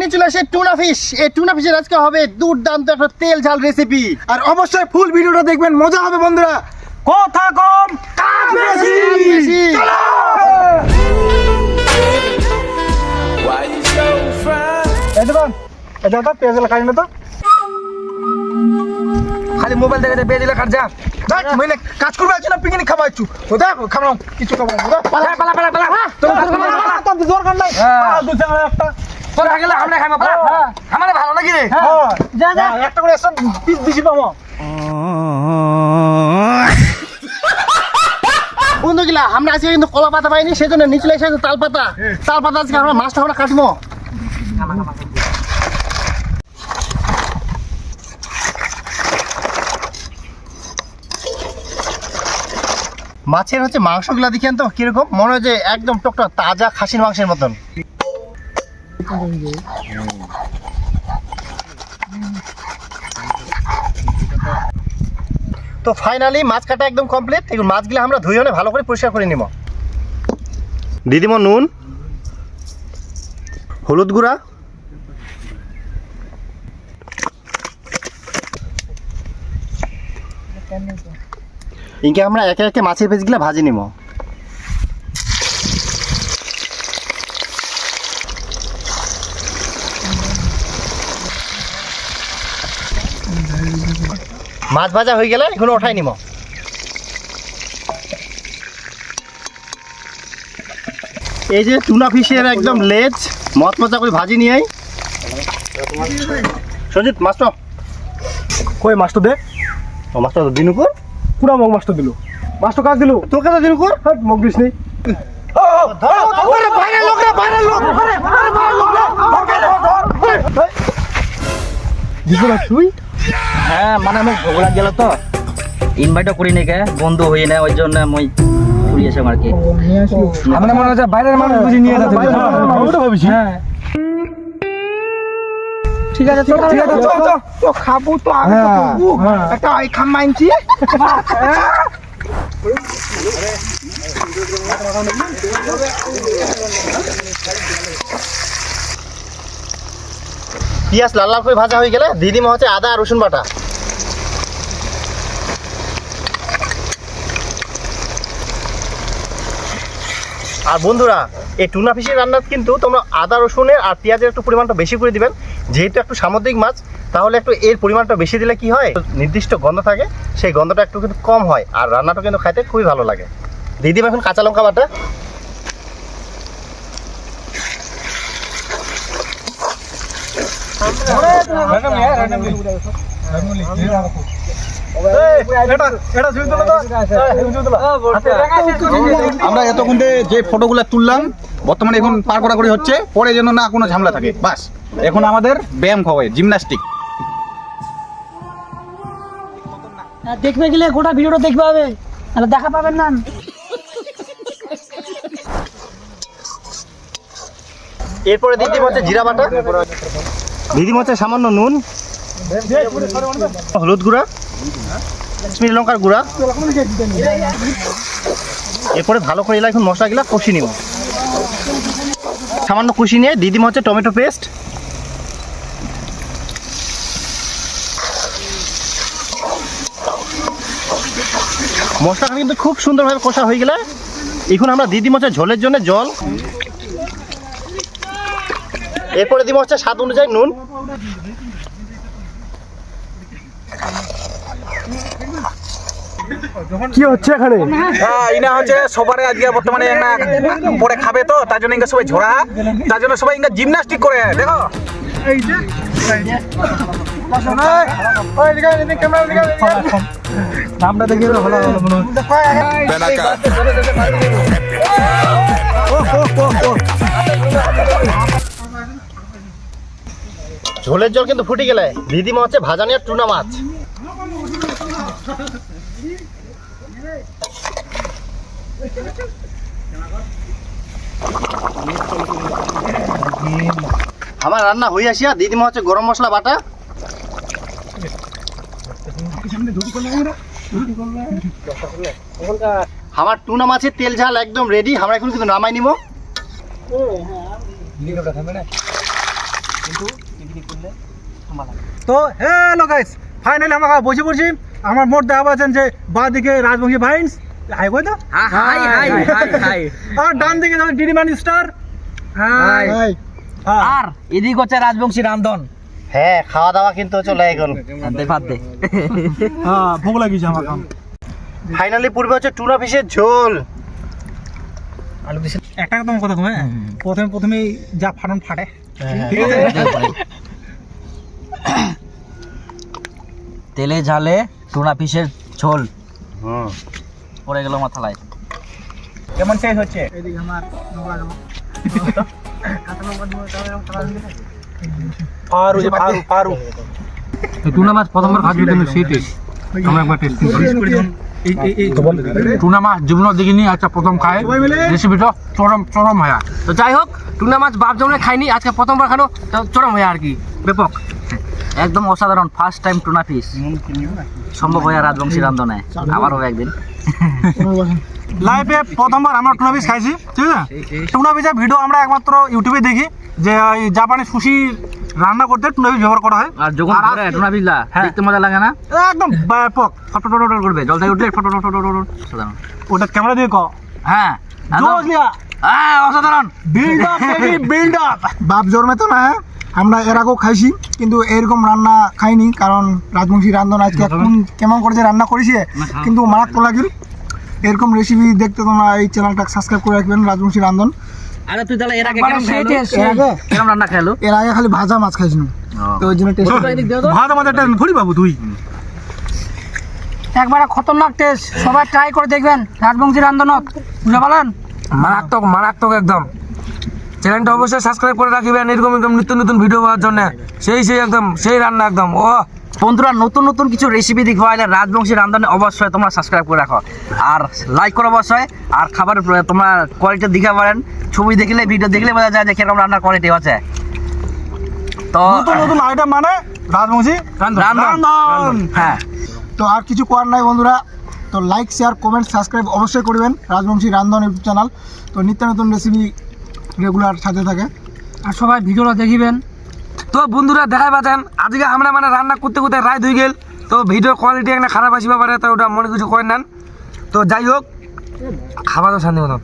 নিয়ে চলে আসে টুনা ফিশ। এই টুনা ফিশের আজকে হবে দুর্দান্ত একটা তেল ঝাল রেসিপি আর অবশ্যই ফুল ভিডিওটা দেখবেন মজা হবে বন্ধুরা। কথা কম কাজ বেশি। এই দেখুন এটা তো পেঁয়াজ খাই না তো? খালি মোবাইল দেখে পেঁয়াজ যা। দেখ মহিলা কাজ করবে আছি না পিকনিক খাবা আছু ও দেখ খাব কিছু খাব পালা পালা পালা পালা। তোর দরকার নাই? দু একটা। তোর আগে আমরা খাইবো পালা। আমাদের ভালো নাকি রে? যা যা। একটা করে এসব পিস দিছি পাবো বন্ধুগুলা আমরা আজকে কিন্তু কলা পাতা পাইনি সেই জন্য নিচে এসে তাল পাতা তাল পাতা আজকে আমরা মাছটা আমরা কাটবো। মাছের হচ্ছে মাংসগুলা দেখেন তো কীরকম? মনে হয় যে একদম টকটক তাজা খাসির মাংসের মতন। তো ফাইনালি মাছ কাটা একদম কমপ্লিট এগুলো মাছগুলো আমরা ধুয়ে হলে ভালো করে পরিষ্কার করে নিব। দিদিম নুন হলুদ গুঁড়া। ইনকে আমরা একে একে মাছের পিসগুলো ভাজি নিব। মাছ ভাজা হয়ে গেলে এগুলো ওঠাই নিব এই যে টুনা ফিশের একদম লেজ মত মজা করে ভাজি নিয়ে সঞ্জিত মাছটা কই মাছটা দে? ও মাছটা তো দিনুকুর? পুরা মগ মাছটা দিল। মাছটা কাজ দিল? কাছে দিনুকুর? হাট, মগ দিস নেই তুই। হ্যাঁ মানে আমি ভোগলা গেল তো। ইনভাইটও করি নাকি বন্ধু হই না ওই জন্য আমি ঘুরিয়েছে আর কি আমরা মনে হচ্ছে বাইরের মানুষ বুঝি নিয়ে যাচ্ছে ওটা ভাবিছি। হ্যাঁ। ঠিক আছে ঠিক আছে। চল চল। তো খাব তো করব একটা আই খাম মাইনছি পেঁয়াজ লাল লাল করে ভাজা হয়ে গেলে দিদিমা হচ্ছে আদা রসুন বাটা। আর বন্ধুরা, এই টুনা ফিশের রান্নার কিন্তু তোমরা আদা, রসুনের আর পেঁয়াজের একটু পরিমাণটা বেশি করে দিবেন। যেহেতু একটু সামুদ্রিক মাছ, তাহলে একটু এর পরিমাণটা বেশি দিলে কি হয়? নির্দিষ্ট গন্ধ থাকে, সেই গন্ধটা একটু কিন্তু কম হয়। আর রান্নাটা কিন্তু খাইতে খুবই ভালো লাগে। দিদিমা এখন কাঁচা লঙ্কা বাটা। আমরা এতক্ষণ যে ফটোগুলো তুললাম বর্তমানে এখন পার করা করি হচ্ছে পরে যেন না কোনো ঝামেলা থাকে। বাস এখন আমাদের ব্যায়াম খাওয়াই জিমনাস্টিক দেখবে গেলে গোটা ভিডিওটা দেখতে হবে। তাহলে দেখা পাবেন না। এরপরে দিদিমা হচ্ছে জিরা বাটা। দিদিমা হচ্ছে সামান্য নুন, হলুদ গুঁড়া, কাশ্মীরি লঙ্কার গুঁড়া। এরপরে ভালো করে এলাকা এখন মশলাগুলা কষি নিব। সামান্য কষি নিয়ে দিদিমা হচ্ছে টমেটো পেস্ট। মশলাটা কিন্তু খুব সুন্দরভাবে কষা হয়ে গেলে এখন আমরা দিদিমা হচ্ছে ঝোলের জন্য জল এরপরে দিব হচ্ছে স্বাদ অনুযায়ী নুন। কি হচ্ছে এখানে? হ্যাঁ ইনা হচ্ছে সবারে আজকে বর্তমানে একটা পরে খাবে তো তার জন্য ইনকা সবাই ঝোড়া তার জন্য সবাই ইনকা জিমনাস্টিক করে দেখো। নামটা দেখে ভালো ভালো মনে হচ্ছে। ঝোলের জল কিন্তু ফুটে গেলে দিদিমা হচ্ছে ভাজানি আর টুনা মাছ। আমার রান্না হয়ে আসিয়া দিদিমা হচ্ছে গরম মশলা বাটা। আমার টুনা মাছের তেল ঝাল একদম রেডি আমরা এখন কিন্তু নামাই নিব। কিন্তু তো হ্যালো গাইস ফাইনালি আমরা বসে পড়ছি। আমার মোট দেখা পাচ্ছেন যে বা দিকে রাজবংশী ভাইন্স। হাই কই তো? হাই হাই হাই হাই আর ডান দিকে যখন DD man star hi. Hi. আর এদিক হচ্ছে রাজবংশী রামধন। হ্যাঁ খাওয়া দাওয়া কিন্তু চলে এখন দে ভাত দে হ্যাঁ ভোগ লাগিয়েছে আমার কাম ফাইনালি পূর্বে হচ্ছে টুনা ফিশের ঝোল। আলু দিছে। একটা কথা কথা কমে। প্রথমে প্রথমেই যা ফাটন ফাটে। ঠিক আছে? তেলে ঝালে টুনা পিসের ঝোল। হুম। পড়ে গেল মাথায় কেমন শেষ হচ্ছে? এদিকে আমার পারু যে পারু। পারু টুনা মাছ প্রথমবার খাচ্ছি কিন্তু সেই টেস্ট আমরা একবার টেস্ট করি এই এই এই টুনা মাছ জীবনত দেখিনি আচ্ছা প্রথম খায়। রেসিপিটা চরম চরম হয় তো যাই হোক টুনা মাছ বাপ জমলে খাইনি আজকে প্রথমবার খানো চরম হয় আর কি। ব্যাপক। একদম অসাধারণ ফার্স্ট টাইম টুনা পিস সম্ভব হয় রাজবংশী রান্ধনে আবার হবে একদিন। লাইফে প্রথমবার আমরা টুনা পিস খাইছি ঠিক আছে? টুনা পিসের ভিডিও আমরা একমাত্র ইউটিউবে দেখি যে জাপানি সুশি রান্না করতে টুনা পিস ব্যবহার করা হয়। আর যখন আর ধরে আজকে- টুনা পিসলা হ্যাঁ। দেখতে মজা লাগে না? একদম ব্যাপক ফটফট করবে জল থেকে উঠলে ফটফট অসাধারণ। ওটা ক্যামেরা দিয়ে কো হ্যাঁ একদম। জোসলিয়া হ্যাঁ অসাধারণ। Build up baby build up বাপ জন্মে তো না আমরা এর আগেও খাইছি কিন্তু এরকম রান্না খাইনি কারণ রাজবংশী রান্ধন আজকে কোন কেমন করেছে রান্না করেছে কিন্তু মারাত্মক লাগিল। এরকম রেসিপি দেখতে তোমরা এই চ্যানেলটা সাবস্ক্রাইব করে রাখবেন রাজবংশী রান্ধন। আরে তুই তাহলে এর আগে কেমন সেই এর আগে কেমন রান্না খেলো? এর আগে খালি ভাজা মাছ খাইছিলাম। তো ওই জন্য টেস্ট ভাত আমাদের একটা থুড়ি বাবু তুই একবারে খতরনাক টেস্ট সবাই ট্রাই করে দেখবেন রাজবংশী রান্ধনত। বুঝতে পারলেন? মারাত্মক মারাত্মক একদম। চ্যানেলটা অবশ্যই সাবস্ক্রাইব করে রাখবেন এরকম এরকম নিত্য নতুন ভিডিও পাওয়ার জন্য। সেই সেই একদম সেই রান্না একদম। ও বন্ধুরা নতুন নতুন কিছু রেসিপি দেখব আইলে রাজবংশী রান্ধনে অবশ্যই তোমরা সাবস্ক্রাইব করে রাখো। আর লাইক করো অবশ্যই। আর খাবার তোমরা কোয়ালিটি দিতে পারেন। ছবি দেখলে ভিডিও দেখলে বোঝা যায় যে কীরকম রান্নার কোয়ালিটি আছে তো নতুন নতুন আইটেম মানে রাজবংশী রান্ধন হ্যাঁ। তো আর কিছু করার নাই বন্ধুরা। তো লাইক শেয়ার কমেন্ট সাবস্ক্রাইব অবশ্যই করবেন রাজবংশী রান্ধন ইউটিউব চ্যানেল তো নিত্য নতুন রেসিপি রেগুলার সাথে থাকে। আর সবাই ভিডিওটা দেখিবেন। তো বন্ধুরা, দেখাই পাচ্ছেন, আজকে আমরা মানে রান্না করতে করতে রায় ধুই গেল। তো ভিডিও কোয়ালিটি একটা খারাপ আসিবা পারে তো ওটা মনে কিছু করেন নেন তো যাই হোক, খাবার তো শান্তি মতন